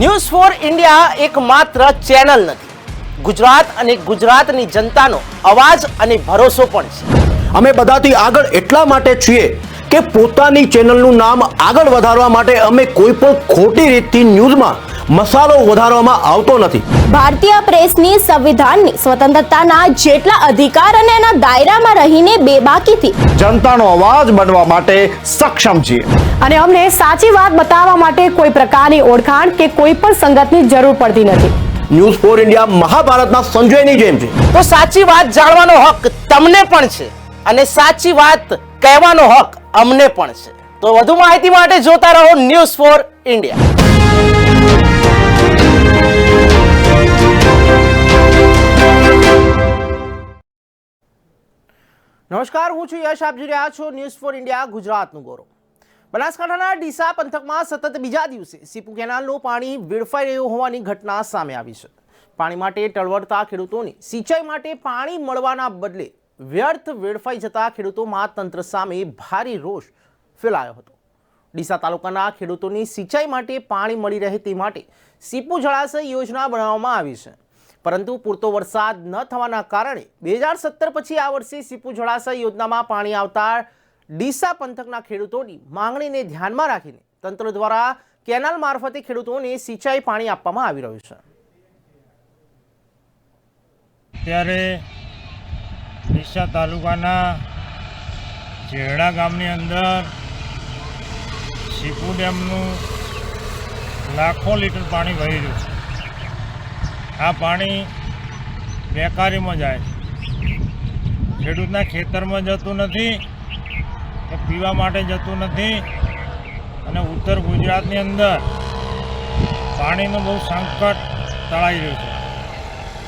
News for India એક માત્ર channel નથી. ગુજરાત અને ગુજરાતની જનતાનો અવાજ અને ભરોસો પણ છે. અમે બધાથી આગળ એટલા માટે છીએ કે પોતાની ચેનલનું નામ આગળ વધારવા માટે અમે કોઈ પણ ખોટી રીતથી ન્યૂઝમાં મસાલો વધારવામાં આવતો નથી. ભારતીય પ્રેસની સંવિધાનની સ્વતંત્રતાના જેટલા અધિકાર અને એના દાયરામાં રહીને બેબાકીથી. જનતાનો અવાજ બનવા માટે સક્ષમ છીએ. અને અમને સાચી વાત બતાવવા માટે કોઈ પ્રકારની ઓળખાણ કે કોઈ પણ સંગતની જરૂર પડતી નથી. ન્યૂઝ ફોર ઇન્ડિયા મહાભારતના સંજયની જેમ છે. તો સાચી વાત જાણવાનો હક તમને પણ છે અને સાચી વાત કહેવાનો હક અમને પણ છે. તો વધુ માહિતી માટે જોતા રહો ન્યૂઝ ફોર ઇન્ડિયા. નમસ્કાર, હું છું યશ, આપ જોઈ રહ્યા છો ન્યૂઝ ફોર ઇન્ડિયા ગુજરાતનું ગૌરવ. બનાસકાંઠાના ડીસા પંથકમાં સતત બીજા દિવસે સીપુ કેનાલનું પાણી વેડફાઈ રહ્યું હોવાની ઘટના સામે આવી છે. પાણી માટે ટળવળતા ખેડૂતોની સિંચાઈ માટે પાણી મળવાના બદલે વ્યર્થ વેડફાઈ જતા ખેડૂતોમાં તંત્ર સામે ભારે રોષ ફેલાયો હતો. ડીસા તાલુકાના ખેડૂતોની સિંચાઈ માટે પાણી મળી રહે તે માટે સીપુ જળાશય યોજના બનાવવામાં આવી છે. પરંતુ પૂરતો વરસાદ ન થવાના કારણે બે હજાર સત્તર પછી આ વર્ષે સીપુ જળાશય યોજનામાં પાણી આવતા ડીસા પંથકના ખેડૂતોની માંગણીને ધ્યાનમાં રાખીને તંત્ર દ્વારા કેનાલ મારફતે ખેડૂતોને સિંચાઈ પાણી આપવામાં આવી રહ્યું છે. અત્યારે ડીસા તાલુકાના જેરડા ગામની અંદર સીપુ ડેમનું લાખો લીટર પાણી વહી રહ્યું છે. આ પાણી બેકારીમાં જાય. ખેડૂતના ખેતરમાં જતું નથી કે પીવા માટે જતું નથી. અને ઉત્તર ગુજરાતની અંદર પાણીનું બહુ સંકટ તળાઈ રહ્યું છે.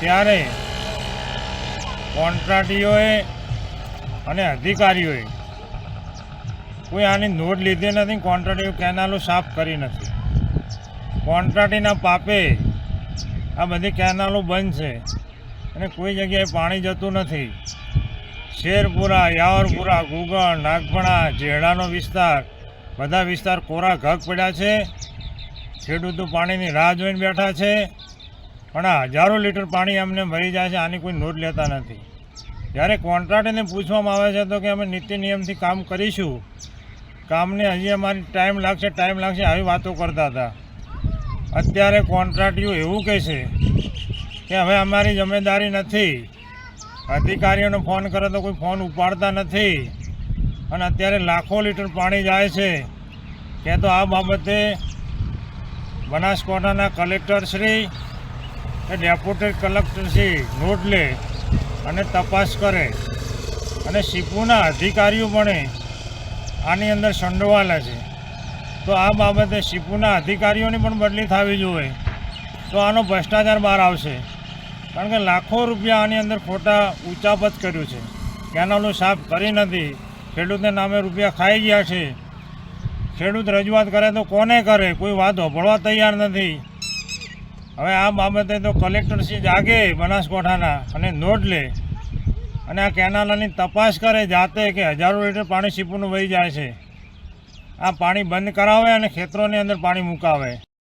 ત્યારે કોન્ટ્રાક્ટીઓએ અને અધિકારીઓએ કોઈ આની નોંધ લીધી નથી કોન્ટ્રાટીઓ કેનાલો સાફ કરી નથી. કોન્ટ્રાક્ટીના પાપે આ બધી કેનાલો બંધ છે. અને કોઈ જગ્યાએ પાણી જતું નથી. શેરપુરા, યાવરપુરા ગુગળ નાગપણા જેડાનો વિસ્તાર, બધા વિસ્તાર કોરા ઘગ પડ્યા છે. ખેડૂતો પાણીની રાહ જોઈને બેઠા છે. પણ હજારો લીટર પાણી અમને મળી જાય છે, આની કોઈ નોંધ લેતા નથી. જ્યારે કોન્ટ્રાક્ટરને પૂછવામાં આવે છે તો કે અમે નીતિ નિયમથી કામ કરીશું. કામને હજી અમારી ટાઈમ લાગશે ટાઈમ લાગશે, આવી વાતો કરતા હતા. અત્યારે કોન્ટ્રાક્ટીઓ એવું કહે છે કે હવે અમારી જમેદારી નથી. અધિકારીઓને ફોન કરે તો કોઈ ફોન ઉપાડતા નથી. અને અત્યારે લાખો લીટર પાણી જાય છે. કે તો આ બાબતે બનાસકાંઠાના કલેક્ટરશ્રી કે ડેપ્યુટી કલેક્ટરશ્રી નોટ લે અને તપાસ કરે. અને સીપુના અધિકારીઓ પણ આની અંદર સંડોવાયેલા છે. તો આ બાબતે સીપુના અધિકારીઓની પણ બદલી થવી જોઈએ. તો આનો ભ્રષ્ટાચાર બહાર આવશે. કારણ કે લાખો રૂપિયા આની અંદર ખોટા ઉચાપત કર્યું છે. કેનાલો સાફ કરી નથી. ખેડૂતને નામે રૂપિયા ખાઈ ગયા છે. ખેડૂત રજૂઆત કરે તો કોને કરે? કોઈ વાત હોભળવા તૈયાર નથી. હવે આ બાબતે તો કલેક્ટરશ્રી જાગે બનાસકાંઠાના અને નોટ લે. અને આ કેનાલની તપાસ કરે જાતે કે હજારો લીટર પાણી સીપુનું વહી જાય છે. આ પાણી બંધ કરાવે અને ખેતરોની અંદર પાણી મુકાવે.